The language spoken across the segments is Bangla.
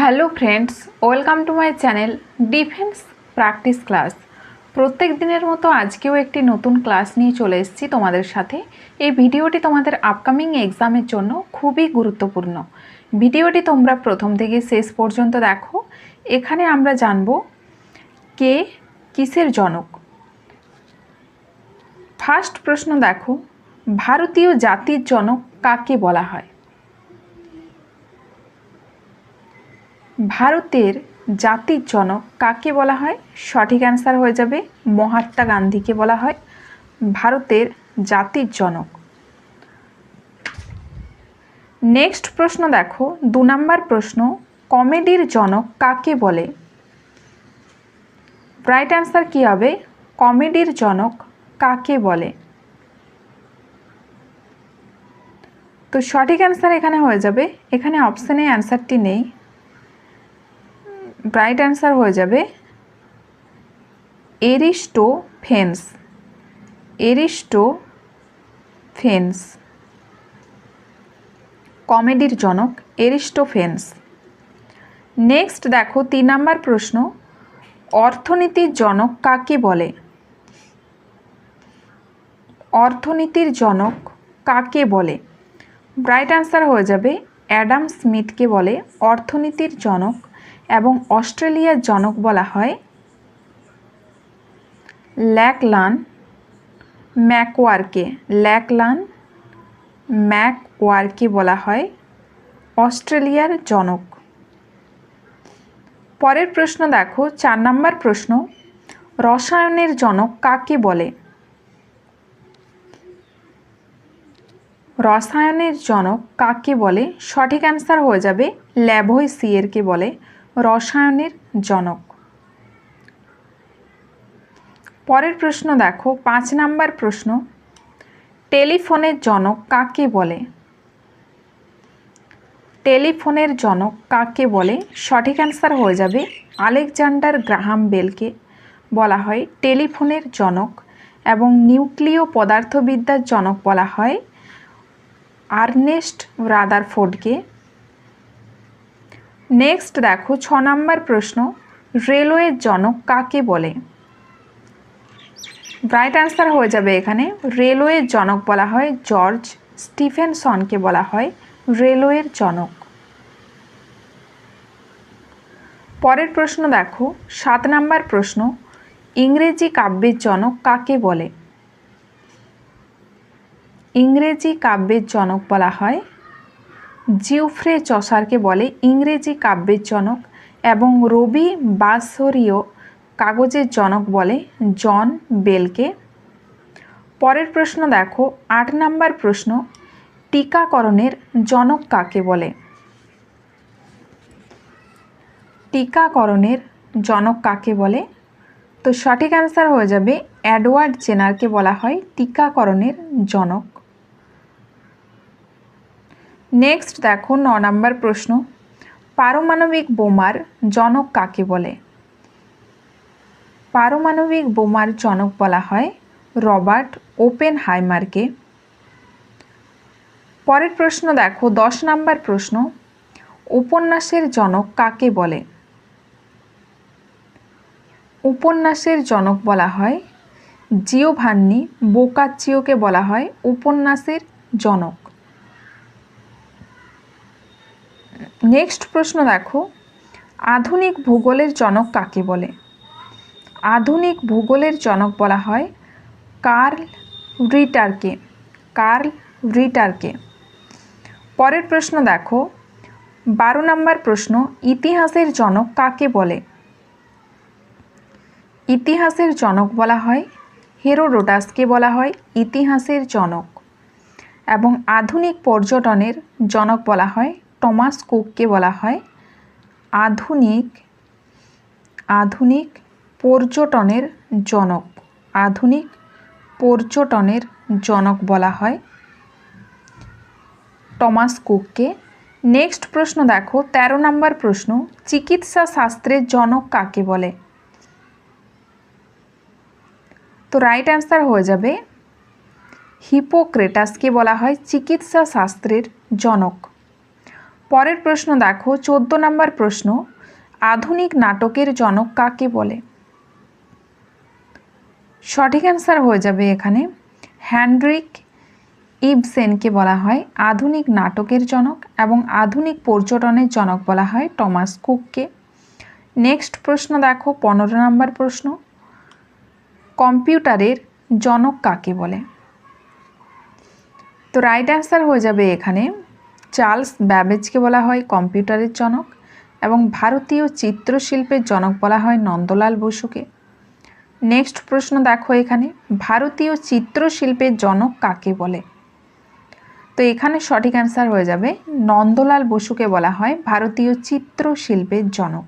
Hello friends, welcome to my channel defence practice class. প্রত্যেক দিনের মতো আজকেও একটি নতুন ক্লাস নিয়ে চলে এসেছি তোমাদের সাথে। এই ভিডিওটি তোমাদের আপকামিং এক্সামের জন্য খুবই গুরুত্বপূর্ণ। ভিডিওটি তোমরা প্রথম থেকে শেষ পর্যন্ত দেখো। এখানে আমরা জানব কে কিসের জনক? ফার্স্ট প্রশ্ন দেখো, ভারতীয় জাতির জনক কাকে বলা হয়? ভারতের জাতির জনক কাকে বলা হয়? সঠিক অ্যান্সার হয়ে যাবে মহাত্মা গান্ধীকে বলা হয়। ভারতের জাতির জনক। নেক্সট প্রশ্ন দেখো। দু নম্বর প্রশ্ন, কমেডির জনক কাকে বলে? রাইট অ্যান্সার কী হবে? কমেডির জনক কাকে বলে? তো সঠিক অ্যান্সার এখানে হয়ে যাবে। এখানে অপশানে অ্যান্সারটি নেই। রাইট অ্যান্সার হয়ে যাবে, এরিস্টো ফেন্স এরিস্টো ফেন্স। কমেডির জনক এরিস্টো ফেন্স। নেক্সট দেখো তিন নম্বর প্রশ্ন, অর্থনীতির জনক কাকে বলে? অর্থনীতির জনক কাকে বলে? রাইট অ্যান্সার হয়ে যাবে অ্যাডাম স্মিথকে বলে অর্থনীতির জনক এবং অস্ট্রেলিয়ার জনক বলা হয় ল্যাকলান ম্যাকওয়ারকে। ল্যাকলান ম্যাকওয়ারকে বলা হয় অস্ট্রেলিয়ার জনক। পরের প্রশ্ন দেখো, চার নম্বর প্রশ্ন, রসায়নের জনক কাকে বলে? রসায়নের জনক কাকে বলে? সঠিক অ্যান্সার হয়ে যাবে ল্যাভই সিয়েরকে বলে। রসায়নের জনক। পরের প্রশ্ন দেখো, পাঁচ নাম্বার প্রশ্ন, টেলিফোনের জনক কাকে বলে? টেলিফোনের জনক কাকে বলে? সঠিক অ্যান্সার হয়ে যাবে আলেকজান্ডার গ্রাহাম বেলকে। বলা হয় টেলিফোনের জনক এবং নিউক্লিয় পদার্থবিদ্যার জনক বলা হয় আর্নেস্ট রাদারফোর্ডকে। নেক্সট দেখো, ছ নম্বর প্রশ্ন, রেলওয়ের জনক কাকে বলে? রাইট অ্যান্সার হয়ে যাবে এখানে। রেলওয়ের জনক বলা হয় জর্জ স্টিফেনসনকে বলা হয় রেলওয়ের জনক। পরের প্রশ্ন দেখো, সাত নম্বর প্রশ্ন, ইংরেজি কাব্যের জনক কাকে বলে? ইংরেজি কাব্যের জনক বলা হয় জিওফ্রে চসারকে বলে ইংরেজি কাব্যের জনক এবং রবি বাসরীয় কাগজের জনক বলে জন বেলকে। পরের প্রশ্ন দেখো, আট নাম্বার প্রশ্ন, টিকাকরণের জনক কাকে বলে? টিকাকরণের জনক কাকে বলে? তো সঠিক অ্যান্সার হয়ে যাবে অ্যাডওয়ার্ড জেনারকে বলা হয় টিকাকরণের জনক। নেক্সট দেখো ন নম্বর প্রশ্ন। পারমাণবিক বোমার জনক কাকে বলে? পারমাণবিক বোমার জনক বলা হয় রবার্ট ওপেন হাইমারকে পরের প্রশ্ন দেখো, দশ নম্বর প্রশ্ন। উপন্যাসের জনক কাকে বলে? উপন্যাসের জনক বলা হয় জিওভান্নি বোকাচিওকে বলা হয় উপন্যাসের জনক। নেক্সট প্রশ্ন দেখো, আধুনিক ভূগোলের জনক কাকে বলে? আধুনিক ভূগোলের জনক বলা হয় কার্ল রিটারকে কার্ল রিটারকে। পরের প্রশ্ন দেখো, বারো নম্বর প্রশ্ন, ইতিহাসের জনক কাকে বলে? ইতিহাসের জনক বলা হয়, হেরোডোটাসকে বলা হয় ইতিহাসের জনক। এবং আধুনিক পর্যটনের জনক বলা হয় টমাস কুককে বলা হয়। আধুনিক আধুনিক পর্যটনের জনক। আধুনিক পর্যটনের জনক বলা হয় টমাস কুককে। নেক্সট প্রশ্ন দেখো ১৩ নম্বর প্রশ্ন, চিকিৎসা শাস্ত্রের জনক কাকে বলে? তো রাইট অ্যান্সার হয়ে যাবে, হিপোক্রেটাসকে বলা হয় চিকিৎসা শাস্ত্রের জনক। পরের প্রশ্ন দেখো, চোদ্দ নম্বর প্রশ্ন, আধুনিক নাটকের জনক কাকে বলে? সঠিক অ্যান্সার হয়ে যাবে এখানে। হ্যান্ড্রিক ইবসেনকে বলা হয় আধুনিক নাটকের জনক এবং আধুনিক পর্যটনের জনক বলা হয় টমাস কুককে। নেক্সট প্রশ্ন দেখো, পনেরো নম্বর প্রশ্ন, কম্পিউটারের জনক কাকে বলে? তো রাইট অ্যান্সার হয়ে যাবে এখানে। চার্লস ব্যাবেজকে বলা হয় কম্পিউটারের জনক এবং ভারতীয় চিত্রশিল্পের জনক বলা হয় নন্দলাল বসুকে। নেক্সট প্রশ্ন দেখো এখানে, ভারতীয় চিত্রশিল্পের জনক কাকে বলে? তো এখানে সঠিক অ্যান্সার হয়ে যাবে, নন্দলাল বসুকে বলা হয় ভারতীয় চিত্রশিল্পের জনক।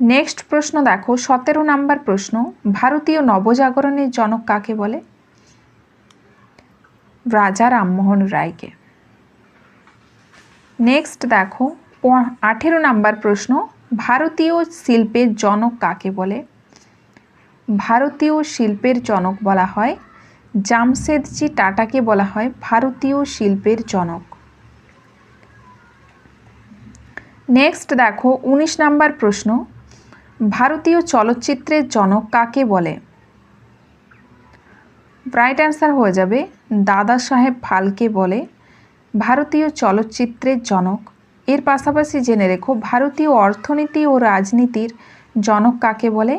নেক্সট প্রশ্ন দেখো, সতেরো নাম্বার প্রশ্ন, ভারতীয় নবজাগরণের জনক কাকে বলে? রাজা রামমোহন রায়কে। নেক্সট দেখো আঠেরো নাম্বার প্রশ্ন, ভারতীয় শিল্পের জনক কাকে বলে? ভারতীয় শিল্পের জনক বলা হয়, জামশেদজি টাটাকে বলা হয় ভারতীয় শিল্পের জনক। নেক্সট দেখো, উনিশ নাম্বার প্রশ্ন, ভারতীয় চলচ্চিত্রের জনক কাকে বলে? রাইট অ্যান্সার হয়ে যাবে, দাদা সাহেব ফালকে বলে ভারতীয় চলচ্চিত্রের জনক। এর পাশাপাশি জেনে রেখো, ভারতীয় অর্থনীতি ও রাজনীতির জনক কাকে বলে?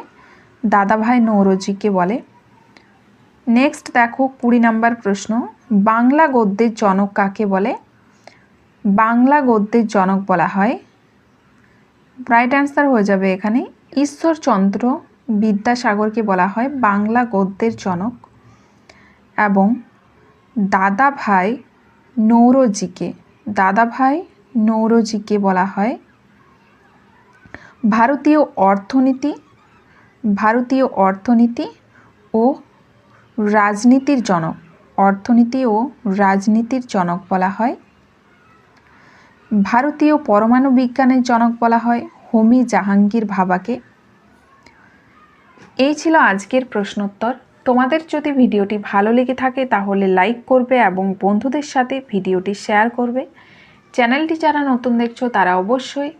দাদাভাই নৌরজিকে বলে। নেক্সট দেখো, কুড়ি নাম্বার প্রশ্ন, বাংলা গদ্যের জনক কাকে বলে? বাংলা গদ্যের জনক বলা হয়। রাইট অ্যান্সার হয়ে যাবে এখানে। ঈশ্বরচন্দ্র বিদ্যাসাগরকে বলা হয় বাংলা গদ্যের জনক এবং দাদাভাই নৌরজিকে, দাদাভাই নৌরজিকে বলা হয়। ভারতীয় অর্থনীতি ভারতীয় অর্থনীতি ও রাজনীতির জনক, অর্থনীতি ও রাজনীতির জনক বলা হয়। ভারতীয় পরমাণু বিজ্ঞানের জনক বলা হয় হোমি জাহাঙ্গীর ভাবাকে। এই ছিল আজকের প্রশ্নোত্তর। তোমাদের যদি ভিডিওটি ভালো লেগে থাকে তাহলে লাইক করবে এবং বন্ধুদের সাথে ভিডিওটি শেয়ার করবে। চ্যানেলটি যারা নতুন দেখছ তারা অবশ্যই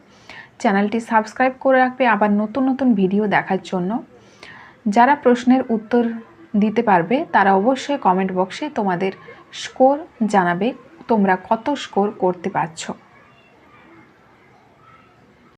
চ্যানেলটি সাবস্ক্রাইব করে রাখবে আবার নতুন নতুন ভিডিও দেখার জন্য। যারা প্রশ্নের উত্তর দিতে পারবে তারা অবশ্যই কমেন্ট বক্সে তোমাদের স্কোর জানাবে, তোমরা কত স্কোর করতে পারছ।